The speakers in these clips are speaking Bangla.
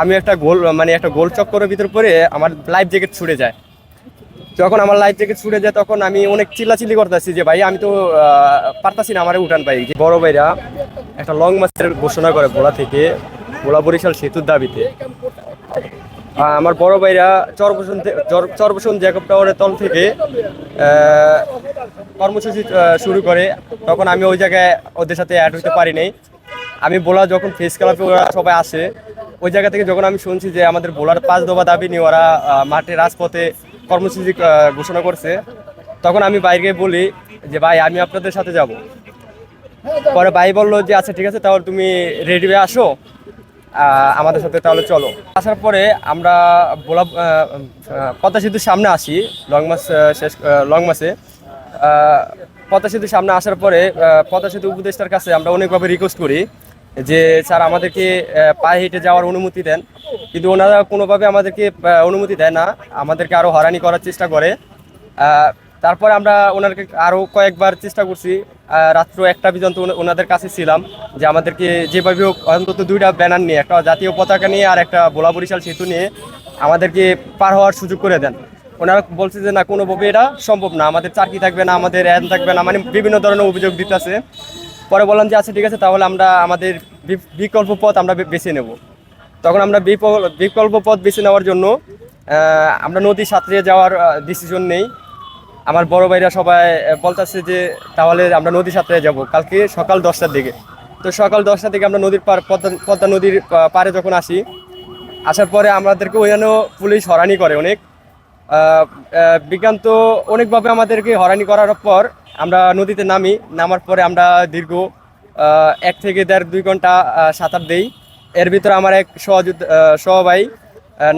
আমি একটা গোল মানে একটা গোল চক্করের ভিতর পরে আমার লাইফ জ্যাকেট ছুটে যায়। যখন আমার লাইফ জ্যাকেট ছুটে যায়, তখন আমি অনেক চিল্লাচিল্লি করতেছি যে, ভাই, আমি তো পারতাছি না, আমার উঠান পাই বড় ভাইরা একটা লং মাসের ঘোষণা করে ভোলা থেকে ভোলা বরিশাল সেতুর দাবিতে। আমার বড় ভাইরা চরবসন চর- চরবসন জ্যাকব টাওয়ারের তল থেকে কর্মসূচি শুরু করে। তখন আমি ওই জায়গায় ওদের সাথে অ্যাড হতে পারি নাই। আমি বলা যখন ফেস ক্লাবে ওরা সবাই আসে ওই জায়গা থেকে যখন আমি শুনছি যে আমাদের বোলার পাঁচ দফা দাবি নিয়ে ওরা মাঠে রাজপথে কর্মসূচি ঘোষণা করছে, তখন আমি বাইরে বলি যে, ভাই, আমি আপনাদের সাথে যাব। পরে ভাই বলল যে আচ্ছা ঠিক আছে, তাহলে তুমি রেডি হয়ে আসো আমাদের সাথে তাহলে চলো। আসার পরে আমরা বোলা পদ্মা সেতুর সামনে আসি, লং মাস শেষ লং মাসে। পদ্মা সেতুর সামনে আসার পরে পদ্মা সেতু উপদেষ্টার কাছে আমরা অনেকভাবে রিকোয়েস্ট করি যে স্যার আমাদেরকে পায়ে হেঁটে যাওয়ার অনুমতি দেন। কিন্তু ওনারা কোনোভাবে আমাদেরকে অনুমতি দেয় না। আমাদেরকে আরও হয়রানি করার চেষ্টা করে। তারপরে আমরা ওনাকে আরও কয়েকবার চেষ্টা করছি। রাত্র একটা পর্যন্ত ওনাদের কাছে ছিলাম যে আমাদেরকে যেভাবে হোক, অন্তত দুইটা ব্যানার নিয়ে, একটা জাতীয় পতাকা নিয়ে আর একটা বোলা বরিশাল সেতু নিয়ে আমাদেরকে পার হওয়ার সুযোগ করে দেন। ওনারা বলছে যে, না, কোনোভাবে এটা সম্ভব না। আমাদের চাকরি থাকবে না, আমাদের অ্যান থাকবে না। মানে বিভিন্ন ধরনের অভিযোগ দিতেছে। পরে বললাম যে আচ্ছা ঠিক আছে, তাহলে আমরা আমাদের বিকল্প পথ আমরা বেছে নেব। তখন আমরা বিকল্প পথ বেছে নেওয়ার জন্য আমরা নদী সাঁতরিয়ে যাওয়ার ডিসিশন নেই। আমার বড় ভাইরা সবাই বলতেছে যে, তাহলে আমরা নদী সাঁতরে যাব কালকে সকাল দশটার দিকে। তো সকাল দশটার দিকে আমরা নদীর পার পদ্মা পদ্মা নদীর পা- পাড়ে যখন আসি, আসার পরে আমাদেরকে ওইখানেও পুলিশ হরানি করে অনেক। বিজ্ঞান তো অনেকভাবে আমাদেরকে হরানি করার পর আমরা নদীতে নামি। নামার পরে আমরা দীর্ঘ এক থেকে দেড় দুই ঘণ্টা সাঁতার দেই। এর ভিতরে আমার এক সহযোদ্ধ আহ, সহভাই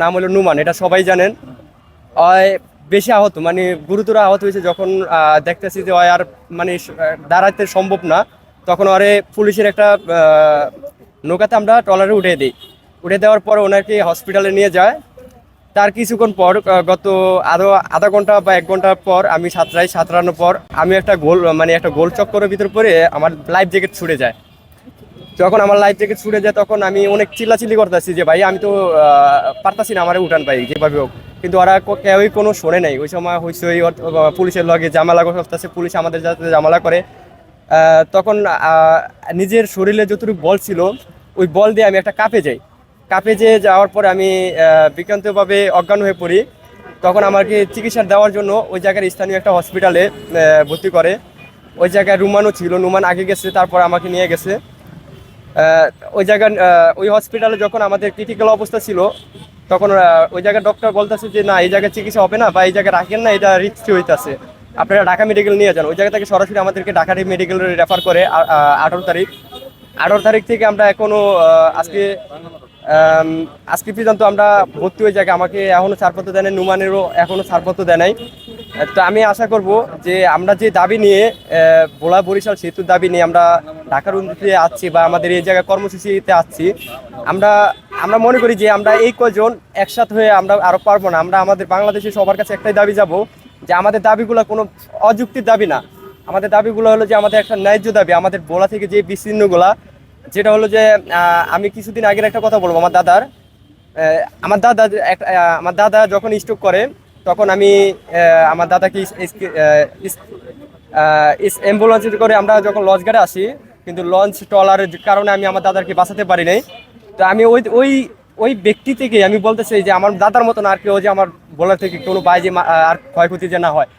নাম হলো নুমান এটা সবাই জানেন। বেশি আহত মানে গুরুতর আহত হয়েছে যখন দেখতেছি যে আর মানে দাঁড়াতে সম্ভব না তখন ওরে পুলিশের একটা নৌকাতে আমরা ট্রলারে উঠে দিই। উঠে দেওয়ার পর ওনাকে হসপিটালে নিয়ে যায়। তার কিছুক্ষণ পর গত আরও আধা ঘণ্টা বা এক ঘণ্টা পর আমি সাঁতরাই, সাঁতরানোর পর আমি একটা গোল মানে একটা গোল চক্করের ভিতর পরে আমার লাইফ জ্যাকেট ছুটে যায়। যখন আমার লাইফ জ্যাকেট ছুটে যায়, তখন আমি অনেক চিল্লাচিল্লি করতেছি যে, ভাই, আমি তো পারতাছি না আমার উঠান পাই যেভাবে হোক। কিন্তু ওরা কেউই কোনো শোনে নাই। ওই সময় হয়েছে ওই পুলিশের লগে জামালা করতেছে, পুলিশ আমাদের যাতে জামালা করে। তখন নিজের শরীরে যতটুকু বল ছিল, ওই বল দিয়ে আমি একটা কাপে যাই। কাপে যেয়ে যাওয়ার পরে আমি বিক্রান্তভাবে অজ্ঞান হয়ে পড়ি। তখন আমাকে চিকিৎসা দেওয়ার জন্য ওই জায়গার স্থানীয় একটা হসপিটালে ভর্তি করে। ওই জায়গায় রুমানও ছিল, রুমান আগে গেছে, তারপর আমাকে নিয়ে গেছে। ওই জায়গার ওই হসপিটালে যখন আমাদের ক্রিটিক্যাল অবস্থা ছিল, তখন ওই জায়গায় ডক্টর বলতেছে যে, না, এই জায়গায় চিকিৎসা হবে না বা এই জায়গায় রাখেন না, এটা রিস্কি হইতেছে। আপনারা ঢাকা মেডিকেল নিয়ে যান। ওই জায়গা থেকে সরাসরি আমাদেরকে ঢাকা মেডিকেল রেফার করে আঠারো তারিখ। আঠারো তারিখ থেকে আমরা এখনও আজকে আজকে পর্যন্ত আমরা ভর্তি হয়ে জায়গায় আমাকে এখনও ছাড়পত্র দেয় নাই নুমানেরও এখনও ছাড়পত্র দেয় নাই। তো আমি আশা করব যে আমরা যে দাবি নিয়ে ভোলা বরিশাল সেতুর দাবি নিয়ে আমরা ঢাকার উন্নতিতে আসছি বা আমাদের এই জায়গায় কর্মসূচিতে আসছি আমরা আমরা মনে করি যে আমরা এই কজন একসাথ হয়ে আমরা আরও পারব না। আমরা আমাদের বাংলাদেশের সবার কাছে একটাই দাবি যাব যে আমাদের দাবিগুলো কোনো অযুক্তির দাবি না। আমাদের দাবিগুলো হলো যে আমাদের একটা ন্যায্য দাবি, আমাদের বোলা থেকে যে বিচ্ছিন্নগুলা যেটা হলো যে আমি কিছুদিন আগের একটা কথা বলব আমার দাদার। আমার দাদা আমার দাদা যখন স্ট্রোক করে, তখন আমি আমার দাদাকে অ্যাম্বুলেন্স করে আমরা যখন লঞ্চ ঘাটে আসি, কিন্তু লঞ্চ ট্রলারের কারণে আমি আমার দাদাকে বাঁচাতে পারি নাই। তো আমি ওই ওই ওই ব্যক্তি থেকে আমি বলতে চাই যে, আমার দাদার মতন আর কেউ যে আমার বলার থেকে কোনো বাইরে আর ক্ষয়ক্ষতি যে না হয়।